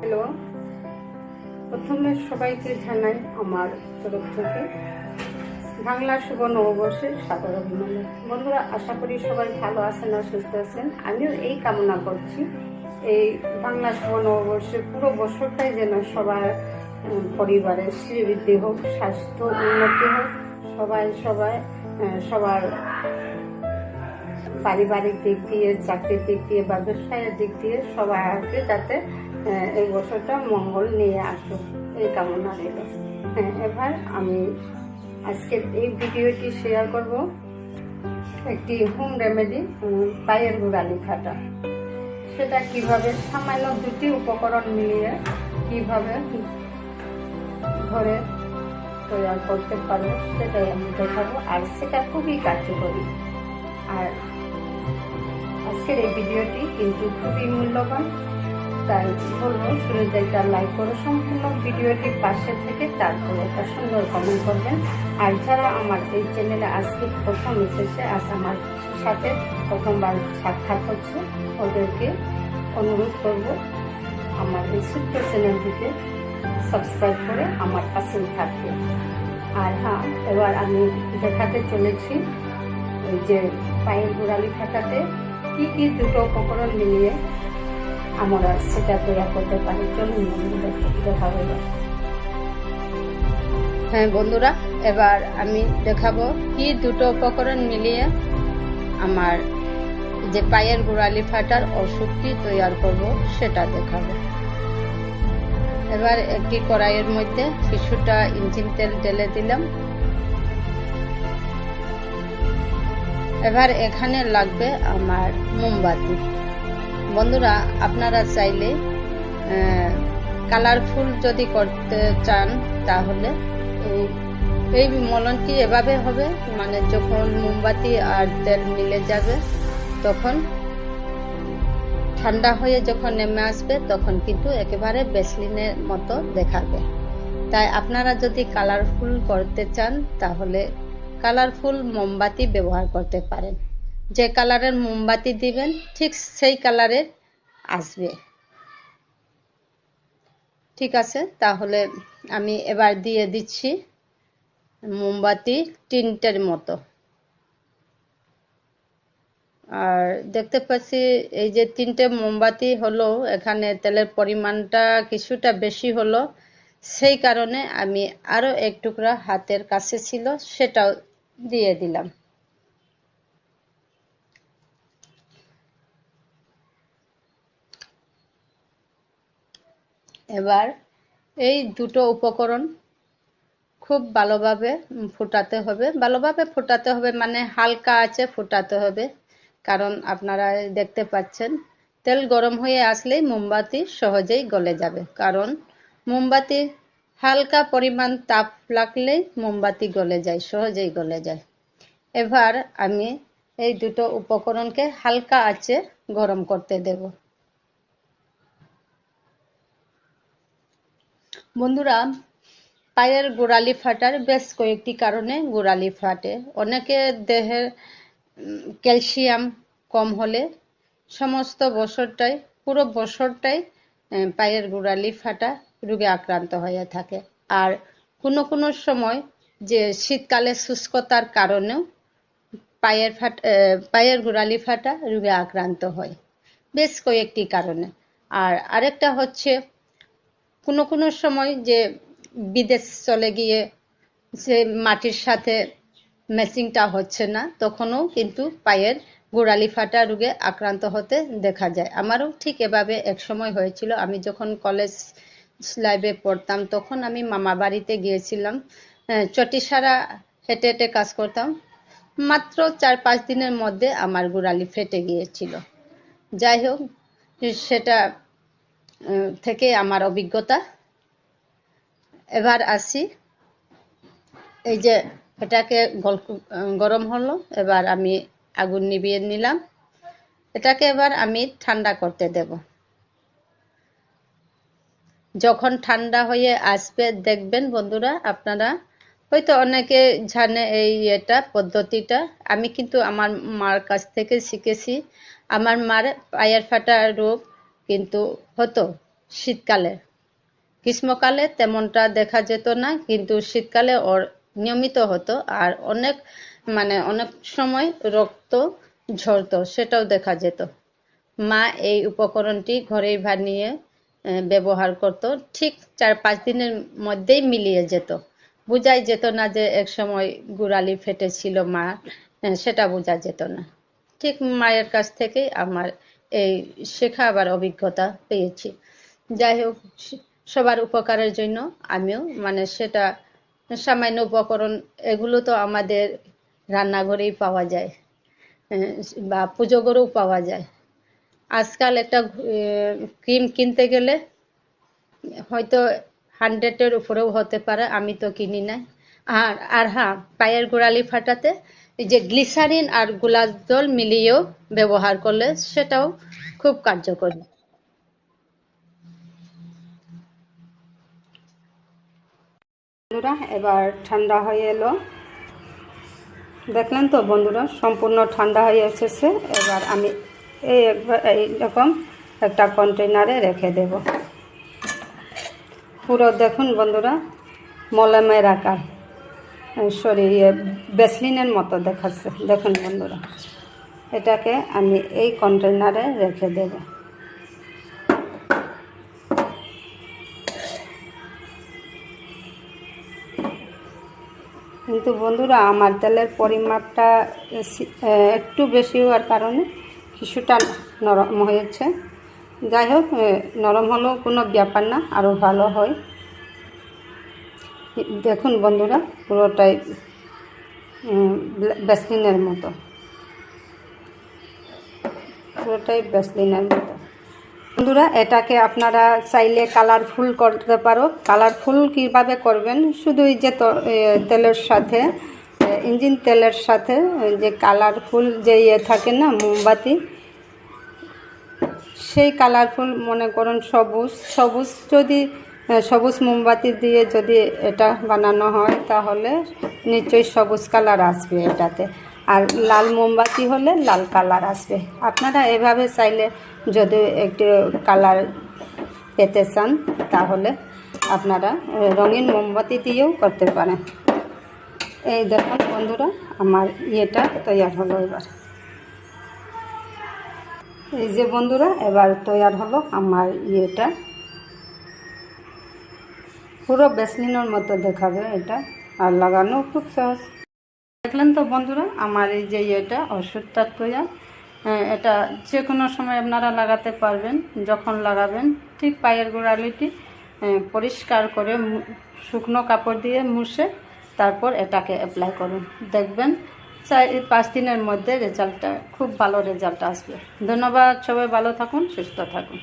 Hello. প্রথমে সবাইকে জানাই আমার তরফ থেকে। বাংলা শুভ নববর্ষের সাদর অভিনন্দন বন্ধুরা, আশা করি সবাই ভালো আছেন আর সুস্থ আছেন। আমিও এই কামনা করছি, এই বাংলা শুভ নববর্ষের পুরো বছরটাই যেন সবার পরিবারের শ্রীবৃদ্ধি হোক, স্বাস্থ্য উন্নতি হোক, সবাই সবাই সবার পারিবারিক দিক দিয়ে, চাকরির দিক দিয়ে বা ব্যবসায়ের দিক দিয়ে সবাই আসবে যাতে এই বছরটা মঙ্গল নিয়ে আসুক এই কামনা রইল। হ্যাঁ এবার আমি আজকের এই ভিডিওটি শেয়ার করব একটি হোম রেমেডি পায়ের গোড়ালি খাটা। সেটা কীভাবে সামান্য দুটি উপকরণ মিলিয়ে কীভাবে ঘরে তৈরি করতে পারো, সেটাই আমি দেখাবো। আর সেটা খুবই কার্যকরী। আর আজকের এই ভিডিওটি কিন্তু খুবই মূল্যবান। তাই বলব শুরুতে একটা লাইক করে। সম্পূর্ণ পাশে থেকে তারপরে একটা সুন্দর করবেন। আর যারা আমার এই আজকে প্রথম আজ আমার সাথে প্রথমবার সাক্ষাৎ হচ্ছে, ওদেরকে অনুরোধ করব আমার সাবস্ক্রাইব করে আমার পাশেই থাকবে আর হ্যাঁ এবার আমি দেখাতে চলেছি ওই যে পায়ের গোড়ালি ফাটাতে কি কি দুটো উপকরণ মিলিয়ে আমরা সেটা তৈরি করতে পারি। চলুন দেখাবো এবার। হ্যাঁ বন্ধুরা, এবার আমি দেখাবো কি দুটো উপকরণ মিলিয়ে আমার যে পায়ের গোড়ালি ফাটার ওষুধটি তৈরি করব, সেটা দেখাবো। এবার একটি কড়াইয়ের মধ্যে কিছুটা ইঞ্জিন তেল ঢেলে দিলাম। এবার এখানে লাগবে আমার মোমবাতি। বন্ধুরা, আপনারা চাইলে কালারফুল যদি করতে চান, তাহলে এই মলনটি এভাবে হবে মানে যখন মোমবাতি আর তেল মিলে যাবে, তখন ঠান্ডা হয়ে যখন নেমে আসবে, তখন কিন্তু একেবারে বেসলিনের মতো দেখাবে। তাই আপনারা যদি কালারফুল করতে চান, তাহলে কালারফুল মোমবাতি ব্যবহার করতে পারেন। যে কালারের মোমবাতি দিবেন, ঠিক সেই কালারের আসবে। ঠিক আছে, তাহলে আমি এবার দিয়ে দিচ্ছি মোমবাতি তিনটের মতো। আর দেখতে পাচ্ছি এই যে তিনটে মোমবাতি হলো, এখানে তেলের পরিমাণটা কিছুটা বেশি হলো। সেই কারণে আমি আরও এক টুকরা হাতের কাছে ছিল, সেটাও দিয়ে দিলাম। এবার এই দুটো উপকরণ খুব ভালোভাবে ফোটাতে হবে। ভালোভাবে ফোটাতে হবে মানে হালকা আছে ফোটাতে হবে। কারণ আপনারা দেখতে পাচ্ছেন, তেল গরম হয়ে আসলেই মোমবাতি সহজেই গলে যাবে। কারণ মোমবাতি হালকা পরিমাণ তাপ লাগলেই মোমবাতি গলে যায়, সহজেই গলে যায়। এবার আমি এই দুটো উপকরণকে হালকা আছে গরম করতে দেব। বন্ধুরা, পায়ের গোড়ালি ফাটার বেশ কয়েকটি কারণে গোড়ালি ফাটে। অনেকে দেহের ক্যালসিয়াম কম হলে সমস্ত বছরটাই, পুরো বছরটাই পায়ের গোড়ালি ফাটা রোগে আক্রান্ত হয়ে থাকে। আর কোনো কোনো সময় যে শীতকালে শুষ্কতার কারণেও পায়ের ফাট পায়ের গোড়ালি ফাটা রোগে আক্রান্ত হয়। বেশ কয়েকটি কারণে। আর আরেকটা হচ্ছে কোনো কোনো সময় যে বিদেশ চলে গিয়ে সে মাটির সাথে ম্যাচিংটা হচ্ছে না, তখনও কিন্তু পায়ের গোড়ালি ফাটা রোগে আক্রান্ত হতে দেখা যায়। আমারও ঠিক এভাবে এক সময় হয়েছিল। আমি যখন কলেজ লাইফে পড়তাম, তখন আমি মামা বাড়িতে গিয়েছিলাম। চটিসারা হেঁটে হেঁটে কাজ করতাম। মাত্র চার পাঁচ দিনের মধ্যে আমার গোড়ালি ফেটে গিয়েছিল। যাই হোক, সেটা থেকে আমার অভিজ্ঞতা। এবার আসি। এই যে এটাকে গরম হলো, এবার আমি আগুন নিভিয়ে নিলাম। এটাকে এবার আমি ঠান্ডা করতে দেব। যখন ঠান্ডা হয়ে আসবে, দেখবেন বন্ধুরা, আপনারা হয়তো অনেকে জানে এই এটা পদ্ধতিটা। আমি কিন্তু আমার মার কাছ থেকে শিখেছি। আমার মার পায়ের ফাটা রোগ কিন্তু হতো শীতকালে। গ্রীষ্মকালে তেমনটা দেখা যেত না, কিন্তু শীতকালে ওর নিয়মিত হতো আর অনেক মানে অনেক সময় রক্ত ঝরতো, সেটাও দেখা যেত। মা এই উপকরণটি ঘরেই বানিয়ে ব্যবহার করত। ঠিক চার পাঁচ দিনের মধ্যেই মিলিয়ে যেত। বোঝাই যেত না যে এক সময় গুড়ালি ফেটেছিল মা সেটা বোঝা যেত না। ঠিক মায়ের কাছ থেকে আমার এই শেখা আবার অভিজ্ঞতা পেয়েছি। যাই হোক সবার উপকারের জন্য আমিও মানে সেটা সামান্য উপকরণ এগুলো তো আমাদের রান্নাঘরেই পাওয়া যায় আহ, বা পুজো ঘরেও পাওয়া যায়। আজকাল একটা ক্রিম কিনতে গেলে হয়তো হান্ড্রেডের উপরেও হতে পারে আমি তো কিনি নাই। আর আর হ্যাঁ পায়ের গোড়ালি ফাটাতে যে গ্লিসারিন আর গোলাপ জল মিলিয়েও ব্যবহার করলে সেটাও খুব কার্যকরী। বন্ধুরা, এবার ঠান্ডা হয়ে এলো। দেখলেন তো বন্ধুরা, সম্পূর্ণ ঠান্ডা হয়ে এসেছে। এবার আমি এই এইরকম একটা কন্টেনারে রেখে দেব। পুরো দেখুন বন্ধুরা, মলমের আকার। সরি বেসলিনের মতো দেখাচ্ছে। দেখুন বন্ধুরা, এটাকে আমি এই কন্টেনারে রেখে দেবো। কিন্তু বন্ধুরা, আমার তেলের পরিমাপটা একটু বেশি হওয়ার কারণে কিছুটা নরম হয়েছে। যাই হোক নরম হলেও কোনো ব্যাপার না, আরও ভালো হয়। দেখুন বন্ধুরা, পুরোটাই বেসলিনের মতো। পুরোটাই বেসলিনের মতো। বন্ধুরা, এটাকে আপনারা চাইলে কালারফুল করতে পারো। কালারফুল কীভাবে করবেন? শুধু এই যে তেলের সাথে ইঞ্জিন তেলের সাথে যে কালারফুল যে ইয়ে থাকে না, মোমবাতি, সেই কালারফুল মনে করুন সবুজ। সবুজ যদি সবুজ মোমবাতি দিয়ে যদি এটা বানানো হয়, তাহলে নিশ্চয়ই সবুজ কালার আসবে এটাতে। আর লাল মোমবাতি হলে লাল কালার আসবে। আপনারা এভাবে চাইলে যদি একটু কালার পেতে চান, তাহলে আপনারা রঙিন মোমবাতি দিয়েও করতে পারেন। এই দেখুন বন্ধুরা, আমার ইয়েটা তৈরি হলো এবার। এই যে বন্ধুরা, এবার তৈরি হলো আমার ইয়েটা। পুরো বেসলিনের মতো দেখাবে এটা। আর লাগানো খুব সহজ। দেখলেন তো বন্ধুরা আমার এই যে ইয়েটা ওষুধটা তৈরি এটা যে কোনো সময় আপনারা লাগাতে পারবেন যখন লাগাবেন ঠিক পায়ের গোড়ালিটি আহ, পরিষ্কার করে শুকনো কাপড় দিয়ে মুছে তারপর এটাকে অ্যাপ্লাই করুন। দেখবেন চার পাঁচ দিনের মধ্যে রেজাল্টটা খুব ভালো রেজাল্ট আসবে। ধন্যবাদ সবাই ভালো থাকুন সুস্থ থাকুন।